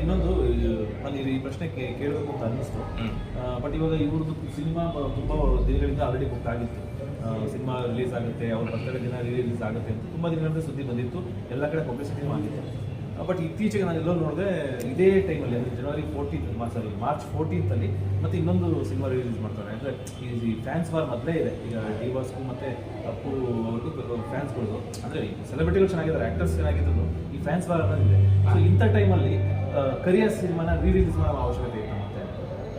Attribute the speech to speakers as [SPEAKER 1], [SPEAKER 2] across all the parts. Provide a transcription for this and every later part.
[SPEAKER 1] ಇನ್ನೊಂದು ನಾನು ಈ ಪ್ರಶ್ನೆ ಕೇಳಬೇಕು ಅಂತ ಅನ್ನಿಸ್ತು. ಬಟ್ ಇವಾಗ ಇವ್ರದ್ದು ಸಿನಿಮಾ ತುಂಬ ದಿನಗಳಿಂದ ಆಲ್ರೆಡಿ ಬುಕ್ ಆಗಿತ್ತು. ಸಿನಿಮಾ ರಿಲೀಸ್ ಆಗುತ್ತೆ ಅವ್ರ ಬರ್ತಾರೆ ದಿನ ರಿಲೀಸ್ ಆಗುತ್ತೆ ಅಂತ. ತುಂಬ ದಿನಗಳಿಂದ ಸುದ್ದಿ ಬಂದಿತ್ತು ಎಲ್ಲ ಕಡೆ ಪಬ್ಲಿಸಿಟಿ ಆಗಿತ್ತು ಬಟ್ ಇತ್ತೀಚೆಗೆ ನಾನು ಎಲ್ಲೋ ನೋಡಿದೆ ಇದೇ ಟೈಮಲ್ಲಿ ಅಂದರೆ ಜನವರಿ ಫೋರ್ಟೀನ್ ಸಾರಿ ಮಾರ್ಚ್ ಫೋರ್ಟೀನ್ತಲ್ಲಿ ಮತ್ತೆ ಇನ್ನೊಂದು ಸಿನಿಮಾ ರಿಲೀಸ್ ಮಾಡ್ತಾರೆ. ಅಂದರೆ ಈ ಫ್ಯಾನ್ಸ್ ವಾರ್ ಮೊದಲೇ ಇದೆ. ಈಗ ಡಿ ಬಾಸ್ಗೂ ಮತ್ತು ಅಪ್ಪು ಅವ್ರಿಗೂ ಫ್ಯಾನ್ಸ್ಗಳು ಅಂದರೆ ಸೆಲೆಬ್ರಿಟಿಗಳು ಚೆನ್ನಾಗಿದ್ದಾರೆ ಆ್ಯಕ್ಟರ್ಸ್ ಚೆನ್ನಾಗಿದ್ರು ಈ ಫ್ಯಾನ್ಸ್ ವಾರ್ ಅನ್ನೋದಿದೆ. ಸೊ ಇಂಥ ಟೈಮಲ್ಲಿ ಕರಿಯರ್ ಸಿನಿಮಾನ ರೀ ರಿಲೀಸ್ ಮಾಡೋ ಅವಶ್ಯಕತೆ ಇತ್ತು ಮತ್ತೆ?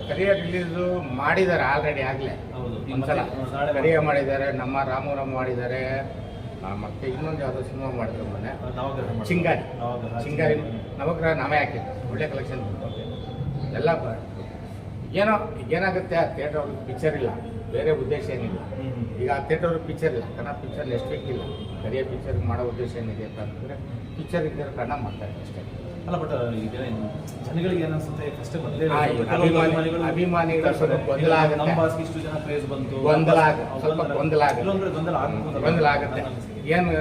[SPEAKER 2] ಕರಿಯರ್ ರಿಲೀಸು ಮಾಡಿದ್ದಾರೆ ಆಲ್ರೆಡಿ ಆಗಲೇ.
[SPEAKER 1] ಹೌದು. ಸಲ
[SPEAKER 2] ಒಂದ್ಸಲ. ಕರಿಯ ಮಾಡಿದ್ದಾರೆ ನಮ್ಮ ರಾಮರಾಮ್ ಮಾಡಿದ್ದಾರೆ. ಆ, ಮತ್ತೆ ಇನ್ನೊಂದು ಯಾವುದೋ ಸಿನಿಮಾ ಮಾಡಿದ್ರು ಮೊನ್ನೆ.
[SPEAKER 1] ನವಗ್ರಹ.
[SPEAKER 2] ಚಿಂಗಾರಿ ಚಿಂಗಾರಿ ನವಗ್ರಹ ನಾವೇ ಹಾಕಿದ್ದು ಒಳ್ಳೆ ಕಲೆಕ್ಷನ್ ಎಲ್ಲ ಏನೋ ಏನಾಗುತ್ತೆ ಆ ಥಿಯೇಟರ್ ಪಿಕ್ಚರ್ ಇಲ್ಲ. ಬೇರೆ ಉದ್ದೇಶ ಏನಿಲ್ಲ. ಈಗ ಆ ಥಿಯೇಟರ್ ಪಿಕ್ಚರ್ ಇಲ್ಲ. ಕನ್ನಡ ಪಿಕ್ಚರ್ ಎಷ್ಟು ಬೇಕಿಲ್ಲ ಕರಿಯ ಪಿಕ್ಚರ್ ಮಾಡೋ ಉದ್ದೇಶ ಏನಿದೆ ಅಂತ ಅಂತಂದರೆ ಪಿಕ್ಚರ್ ಇದ್ದರೆ ಕನ್ನಡ ಮಾಡ್ತಾರೆ ಅಷ್ಟೇ.
[SPEAKER 1] ಅಲ್ಲ ಬಟ್ ಈಗ ಜನಗಳಿಗೆ ಏನನ್ಸುತ್ತೆ? ಫಸ್ಟ್ ಮೊದಲೇ
[SPEAKER 2] ಅಭಿಮಾನಿಗಳ ಸ್ವಲ್ಪ ಗೊಂದಲ ಆಗುತ್ತೆ.
[SPEAKER 1] ನಮ್ಮ ಇಷ್ಟು ಜನ ಕ್ರೇಜ್ ಬಂತು
[SPEAKER 2] ಗೊಂದಲ ಸ್ವಲ್ಪ
[SPEAKER 1] ಗೊಂದಲ-
[SPEAKER 2] ಇಲ್ಲೊಂದ್ರೆ ಆಗುತ್ತೆ.
[SPEAKER 1] ಗೊಂದಲ
[SPEAKER 2] ಗೊಂದಲ ಆಗುತ್ತೆ. ಏನು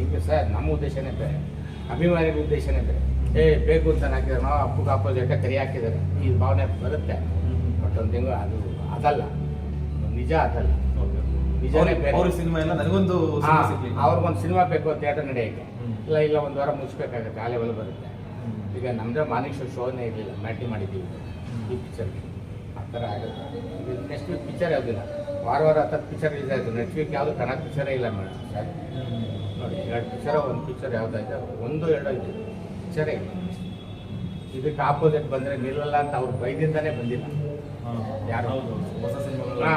[SPEAKER 2] ಈಗ ಸರ್ ನಮ್ಮ ಉದ್ದೇಶನೇ ಬೇರೆ. ಅಭಿಮಾನಿಗಳ ಉದ್ದೇಶನೇ ಬೇರೆ. ಏ ಬೇಕು ಅಂತ ಹಾಕಿದ್ರೆ ನಾವು ಅಪ್ಪಗೆ ಜೊತೆ ಕರಿ ಹಾಕಿದ್ದಾರೆ. ಈ ಭಾವನೆ ಬರುತ್ತೆ. ಬಟ್ ಒಂದು ತಿಂಗಳು ಅದು ಅದಲ್ಲ. ನಿಜ ಅದಲ್ಲ. ನಿಜನೇ ಬೇರೆ.
[SPEAKER 1] ಸಿನಿಮಾ ಎಲ್ಲ ನನಗೊಂದು
[SPEAKER 2] ಅವ್ರಿಗೊಂದು ಸಿನಿಮಾ ಬೇಕು ಥಿಯೇಟರ್ ನಡೆಯಕ್ಕೆ. ಇಲ್ಲ ಇಲ್ಲ ಒಂದು ವಾರ ಮುಗಿಸ್ಬೇಕಾಗುತ್ತೆ ಆ ಲೆವೆಲ್ ಬರುತ್ತೆ. ಈಗ ನಮ್ಮದೇ ಮಾನಿಕ್ ಶೋ ಶೋನೇ ಇರಲಿಲ್ಲ ಮ್ಯಾಟಿ ಮಾಡಿದ್ದೀವಿ. ಈ ಪಿಕ್ಚರ್ಗೆ ಆ ಥರ ಆಗುತ್ತೆ. ಈಗ ನೆಕ್ಸ್ಟ್ ವೀಕ್ ಪಿಕ್ಚರ್ ಯಾವುದಿಲ್ಲ ವಾರ ವಾರ ಹತ್ತು ಪಿಕ್ಚರ್ ರಿಲೀಸ್ ಆಯಿತು. ನೆಕ್ಸ್ಟ್ ವೀಕ್ ಯಾವುದು ಕನ್ನಡ ಪಿಕ್ಚರೇ ಇಲ್ಲ ಮೇಡಮ್ ಸರ್. ನೋಡಿ ಎರಡು ಪಿಕ್ಚರ್ ಒಂದು ಪಿಕ್ಚರ್ ಯಾವುದಾಯ್ತು ಒಂದು ಎರಡು ಇದೆ ಪಿಕ್ಚರೇ ಇಲ್ಲ. ಇದಕ್ಕೆ ಆಪೋಸಿಟ್ ಬಂದರೆ ನಿಲ್ಲಲ್ಲ ಅಂತ ಅವ್ರು ಬೈದಿಂದನೇ ಬಂದಿಲ್ಲ. ಯಾರು?
[SPEAKER 1] ಹೊಸ ಸಿನಿಮಾಗಳು
[SPEAKER 2] ಹಾ.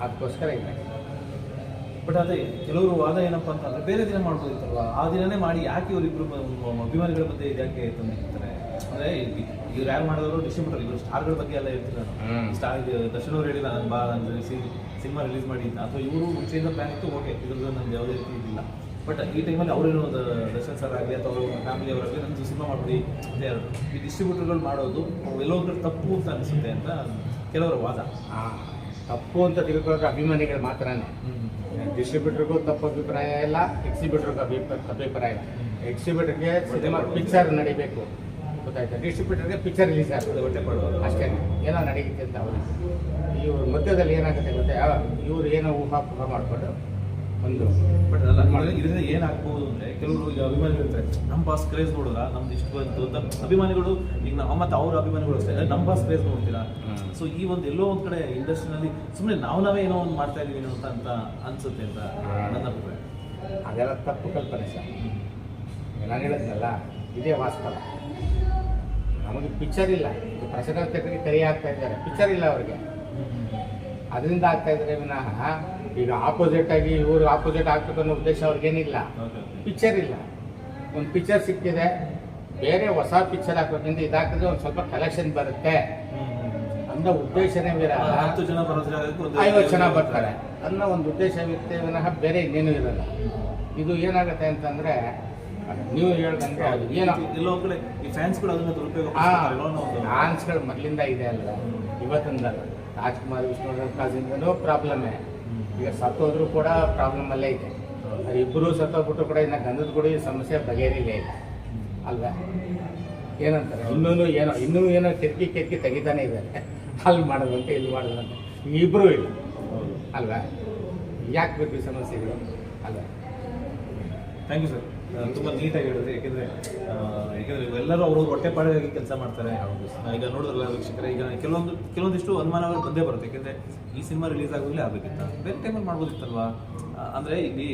[SPEAKER 2] ಅದಕ್ಕೋಸ್ಕರ ಇಲ್ಲ.
[SPEAKER 1] ಬಟ್ ಅದೇ ಕೆಲವರು ವಾದ ಏನಪ್ಪಾ ಅಂತಂದ್ರೆ ಬೇರೆ ದಿನ ಮಾಡ್ಬೋದಿತ್ತಲ್ವಾ? ಆ ದಿನನೇ ಮಾಡಿ ಯಾಕೆ ಇವರಿಬ್ರು ಅಭಿಮಾನಿಗಳ ಬಗ್ಗೆ ಇದಕ್ಕೆ ತಂದಿರ್ತಾರೆ? ಅಂದ್ರೆ ಇವ್ರು ಯಾರು ಮಾಡಿದ್ರು ಡಿಸ್ಟ್ರಿಬ್ಯೂಟರ್ ಇವರು ಸ್ಟಾರ್ಗಳ ಬಗ್ಗೆ ಎಲ್ಲ ಇರ್ತಾರೆ ಸ್ಟಾರ್ ದರ್ಶನ್ ಅವ್ರು ಹೇಳಿಲ್ಲ ನಾನು ಬಾ ನಾನು ಸಿನಿಮಾ ರಿಲೀಸ್ ಮಾಡಿ ಅಂತ ಅಥವಾ ಇವರು ಮುಂಚೆಯಿಂದ ಪ್ಲಾನ್ ಇತ್ತು ಓಕೆ ಇದ್ರದ್ದು ನಂದು ಯಾವುದೇ ರೀತಿ ಇದಿಲ್ಲ. ಬಟ್ ಈ ಟೈಮಲ್ಲಿ ಅವರೇನು ದರ್ಶನ್ ಸರ್ ಆಗಲಿ ಅಥವಾ ಅವ್ರ ಫ್ಯಾಮಿಲಿ ಅವರಾಗಲಿ ನಂದು ಸಿನಿಮಾ ಮಾಡಿದ್ವಿ ಅಂತ ಹೇಳಿದ್ರು ಈ ಡಿಸ್ಟ್ರಿಬ್ಯೂಟರ್ಗಳು ಮಾಡೋದು ಎಲ್ಲೋ ಒಂದು ತಪ್ಪು ಅಂತ ಅನಿಸುತ್ತೆ ಅಂತ ಕೆಲವರ ವಾದ.
[SPEAKER 2] ತಪ್ಪು ಅಂತ ತಿಳ್ಕೊಳ್ಳೋಕೆ ಅಭಿಮಾನಿಗಳು ಮಾತ್ರನೇ. ಡಿಸ್ಟ್ರಿಬ್ಯೂಟರ್ಗೂ ತಪ್ಪು ಅಭಿಪ್ರಾಯ ಇಲ್ಲ ಎಕ್ಸಿಬ್ಯೂಟರ್ಗೂ ಅಭಿಪ್ರಾಯ ಅಭಿಪ್ರಾಯ ಇಲ್ಲ. ಎಕ್ಸಿಬ್ಯೂಟರ್ಗೆ ಸಿನಿಮಾ ಪಿಕ್ಚರ್ ನಡಿಬೇಕು. ಗೊತ್ತಾಯ್ತಾ? ಡಿಸ್ಟ್ರಿಬ್ಯೂಟರ್ಗೆ ಪಿಕ್ಚರ್ ರಿಲೀಸ್ ಆಗ್ತದೆ
[SPEAKER 1] ಹೊಟ್ಟೆ ಪಡೋದು
[SPEAKER 2] ಅಷ್ಟೇ. ಏನೋ ನಡೆಯುತ್ತೆ ಅಂತ ಅವರು ಇವ್ರ ಮಧ್ಯದಲ್ಲಿ ಏನಾಗುತ್ತೆ ಗೊತ್ತಾ? ಇವ್ರು ಏನೋ ಊಹಾಪೂಹ ಮಾಡಿಕೊಂಡು ಒಂದು.
[SPEAKER 1] ಬಟ್ ಅಲ್ಲ ಇದರಿಂದ ಏನಾಗ್ಬೋದು ಅಂದ್ರೆ ಕೆಲವರು ಈಗ ಅಭಿಮಾನಿಗಳು ಇರ್ತಾರೆ ನಮ್ಮ ಬಾಸ್ ಕ್ರೇಜ್ ನೋಡಿದ್ರ ನಮ್ದು ಇಷ್ಟು ಬಂತು ಅಂತ. ಅಭಿಮಾನಿಗಳು ಈಗ ನಾವು ಮತ್ತೆ ಅವ್ರ ಅಭಿಮಾನಿಗಳು ಅಷ್ಟೇ ನಮ್ಮ ಬಾಸ್ ಕ್ರೇಜ್ ನೋಡ್ತೀರಾ. ಸೊ ಈ ಒಂದು ಎಲ್ಲೋ ಒಂದ್ ಕಡೆ ಇಂಡಸ್ಟ್ರಿನಲ್ಲಿ ಸುಮ್ಮನೆ ನಾವು ನಾವೇ ಏನೋ ಒಂದು ಮಾಡ್ತಾ ಇದೀವಿ ಅಂತ ಅಂತ ಅನ್ಸುತ್ತೆ ಅಂತ ನನ್ನ ಅಭಿಪ್ರಾಯ.
[SPEAKER 2] ಅದೆಲ್ಲ ತಪ್ಪು ಕಲ್ಪನೆ ಸರ್. ನಾನು ಹೇಳಿದ್ನಲ್ಲ ಇದೇ ವಾಸ್ತವ. ನಮಗೆ ಪಿಕ್ಚರ್ ಇಲ್ಲ. ಈಗ ಪ್ರಸನ್ನತೆಗೆ ಕರಿ ಆಗ್ತಾ ಇದ್ದಾರೆ. ಪಿಕ್ಚರ್ ಇಲ್ಲ ಅವ್ರಿಗೆ. ಅದರಿಂದ ಆಗ್ತಾ ಇದ್ರೆ ವಿನಃ ಈಗ ಆಪೋಸಿಟ್ ಆಗಿ ಇವರು ಆಪೋಸಿಟ್ ಆಗ್ಬೇಕು ಅನ್ನೋ ಉದ್ದೇಶ ಅವ್ರಿಗೇನಿಲ್ಲ. ಪಿಕ್ಚರ್ ಇಲ್ಲ. ಒಂದು ಪಿಕ್ಚರ್ ಸಿಕ್ಕಿದೆ. ಬೇರೆ ಹೊಸ ಪಿಕ್ಚರ್ ಹಾಕೋದ್ರಿಂದ ಇದಾಕಿದ್ರೆ ಒಂದು ಸ್ವಲ್ಪ ಕಲೆಕ್ಷನ್ ಬರುತ್ತೆ. ಅಂದ ಉದ್ದೇಶನೇ ಬೇರೆ.
[SPEAKER 1] ಹತ್ತು ಜನ
[SPEAKER 2] ಐವತ್ತು ಜನ ಬರ್ತಾರೆ. ಅನ್ನೋ ಒಂದು ಉದ್ದೇಶವಿರುತ್ತೆ ವಿನಃ ಬೇರೆ ಇನ್ನೇನು ಇರಲ್ಲ. ಇದು ಏನಾಗುತ್ತೆ ಅಂತಂದ್ರೆ ನೀವು ಹೇಳ್ದಂಗೆ ಅದು ಏನೋ
[SPEAKER 1] ಎಲ್ಲೋ ಒಂದ್ ಈ ಫ್ಯಾನ್ಸ್ ಕೂಡ ಅದನ್ನ ದುರುಪಯೋಗ
[SPEAKER 2] ಮೊದಲಿಂದ ಇದೆ ಅಲ್ಲ ಇವತ್ತಿಂದಲ್ಲ. ರಾಜ್ಕುಮಾರ್ ವಿಷ್ಣುವರ್ಧನ್ ಕಾಜಿಂದನೂ ಪ್ರಾಬ್ಲಮ್ಮೇ ಈಗ ಸತ್ತೋದ್ರೂ ಕೂಡ ಪ್ರಾಬ್ಲಮ್ ಅಲ್ಲೇ ಇದೆ ಇಬ್ಬರೂ ಸತ್ತೋಗ್ಬಿಟ್ಟು ಕೂಡ ಇನ್ನು ಗಂಧದ ಗುಡಿ ಸಮಸ್ಯೆ ಬಗೆಹರಿಲೇ ಇಲ್ಲ. ಅಲ್ವಾ? ಏನಂತಾರೆ? ಇನ್ನೂ ಏನೋ ಇನ್ನೂ ಏನೋ ಕೆರ್ಕಿ ಕೆರ್ಕಿ ತೆಗಿತಾನೆ ಇದ್ದಾರೆ ಅಲ್ಲಿ ಮಾಡೋದಂತೆ ಇಲ್ಲಿ ಮಾಡೋದಂತೆ. ಇಬ್ಬರೂ ಇಲ್ಲ. ಅಲ್ವಾ? ಯಾಕೆ ಬೇಕು ಈ ಸಮಸ್ಯೆಗಳು? ಅಲ್ವಾ?
[SPEAKER 1] ಥ್ಯಾಂಕ್ ಯು ಸರ್ ತುಂಬ ನೀಟಾಗಿ ಹೇಳಿದ್ರೆ ಯಾಕೆಂದರೆ ಯಾಕೆಂದರೆ ಎಲ್ಲರೂ ಅವರು ಹೊಟ್ಟೆ ಪಾಡಿಗಾಗಿ ಕೆಲಸ ಮಾಡ್ತಾರೆ ಈಗ ನೋಡಿದ್ರಲ್ಲ ವೀಕ್ಷಕರೇ, ಈಗ ಕೆಲವೊಂದು, ಕೆಲವೊಂದಿಷ್ಟು ಅನುಮಾನಗಳು ಬಂದೇ ಬರುತ್ತೆ. ಯಾಕೆಂದರೆ ಈ ಸಿನಿಮಾ ರಿಲೀಸ್ ಆಗೋಗ್ಲೇ ಆಗಬೇಕಿತ್ತ? ಬೇರೆ ಟೈಮಲ್ಲಿ ಮಾಡ್ಬೋದಿತ್ತಲ್ವಾ? ಅಂದರೆ ಅಂದ್ರೆ ಇಲ್ಲಿ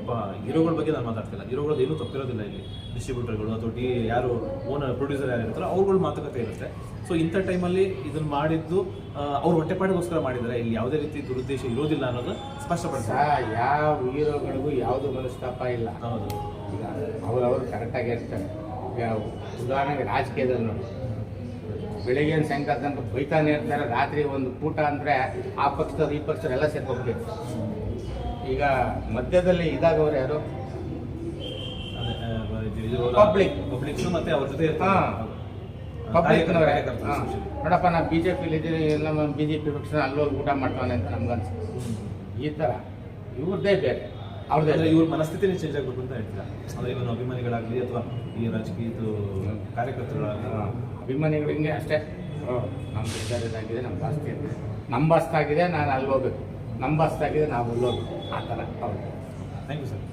[SPEAKER 1] ಒಬ್ಬ ಹೀರೋಗಳ ಬಗ್ಗೆ ನಾನು ಮಾತಾಡ್ತಿಲ್ಲ. ಹೀರೋಗಳದ್ದು ಏನೂ ತಪ್ಪಿರೋದಿಲ್ಲ ಇಲ್ಲಿ. ಡಿಸ್ಟ್ರಿಬ್ಯೂಟರ್ಗಳು ಅಥವಾ ಡಿ, ಯಾರು ಓನರ್ ಪ್ರೊಡ್ಯೂಸರ್ ಯಾರು ಇರ್ತಾರೋ ಅವ್ರುಗಳ ಮಾತುಕತೆ ಇರುತ್ತೆ. ಸೊ ಇಂಥ ಟೈಮಲ್ಲಿ ಇದನ್ನು ಮಾಡಿದ್ದು ಅವ್ರು ಹೊಟ್ಟೆಪಾಡಿಗೋಸ್ಕರ ಮಾಡಿದ್ದಾರೆ. ಇಲ್ಲಿ ಯಾವುದೇ ರೀತಿ ದುರುದ್ದೇಶ ಇರೋದಿಲ್ಲ ಅನ್ನೋದು ಸ್ಪಷ್ಟಪಡಿಸ್ತಾರೆ
[SPEAKER 2] ಯಾವ ಹೀರೋಗಳಿಗೂ ಯಾವುದು ಮನಸ್ತಾಪ ಇಲ್ಲ.
[SPEAKER 1] ಹೌದು.
[SPEAKER 2] ಈಗ ಅವರವರು ಕರೆಕ್ಟಾಗಿ ಇರ್ತಾರೆ ಈಗ ಉದಾಹರಣೆಗೆ ರಾಜಕೀಯದಲ್ಲಿ ನೋಡಿ. ಬೆಳಿಗ್ಗೆ ಸಾಯಂಕಾಲ ತನಕ ಬೈತಾನೆ ಇರ್ತಾರೆ ರಾತ್ರಿ ಒಂದು ಕೂಟ ಅಂದರೆ ಆ ಪಕ್ಷದವ್ರು ಈ ಪಕ್ಷದವ್ರು ಎಲ್ಲ ಸೇರ್ಕೋಬೇಕು ಈಗ ಮಧ್ಯದಲ್ಲಿ ಇದಾಗವ್ರು ಯಾರು? ಪಬ್ಲಿಕ್
[SPEAKER 1] ಪಬ್ಲಿಕ್ ಮತ್ತೆ ಅವ್ರ ಜೊತೆ
[SPEAKER 2] ಹಾ. ಪಬ್ಲಿಕ್ನವರೇ ನೋಡಪ್ಪ ನಾನು ಬಿ ಜೆ ಪಿಲಿ ಇದ್ದೀನಿ ನಮ್ಮ ಬಿ ಜೆ ಪಿ ಪಕ್ಷ ಅಲ್ಲೋಗಿ ಊಟ ಮಾಡ್ತಾನೆ ಅಂತ ನಮ್ಗನ್ಸುತ್ತೆ
[SPEAKER 1] ಅನ್ಸುತ್ತೆ.
[SPEAKER 2] ಈ ಥರ ಇವ್ರದ್ದೇ ಬೇರೆ. ಅವ್ರದ್ದೇ.
[SPEAKER 1] ಅಂದ್ರೆ ಇವ್ರ ಮನಸ್ಥಿತಿನೇ ಚೇಂಜ್ ಆಗಬೇಕು ಅಂತ ಹೇಳ್ತೀರಾ? ಅಂದ್ರೆ ಇವನು ಅಭಿಮಾನಿಗಳಾಗ್ಲಿ ಅಥವಾ ಈ ರಾಜಕೀಯದ ಕಾರ್ಯಕರ್ತರುಗಳಾಗಲಿ?
[SPEAKER 2] ಅಭಿಮಾನಿಗಳು ಹಿಂಗೆ ಅಷ್ಟೇ. ನಮ್ಮ ಇದಾಗಿದೆ ನಮ್ಮ ಜಾಸ್ತಿ ಇದೆ. ನಮ್ಮ ಬಸ್ ಆಗಿದೆ ನಾನು ಅಲ್ಲಿ ಹೋಗ್ಬೇಕು. ನಮ್ಮ ಬಸ್ ಆಗಿದೆ ನಾವು ಅಲ್ಲಿ ಹೋಗ್ಬೇಕು. ಆ ಥರ ಹೌದು.
[SPEAKER 1] Thank you sir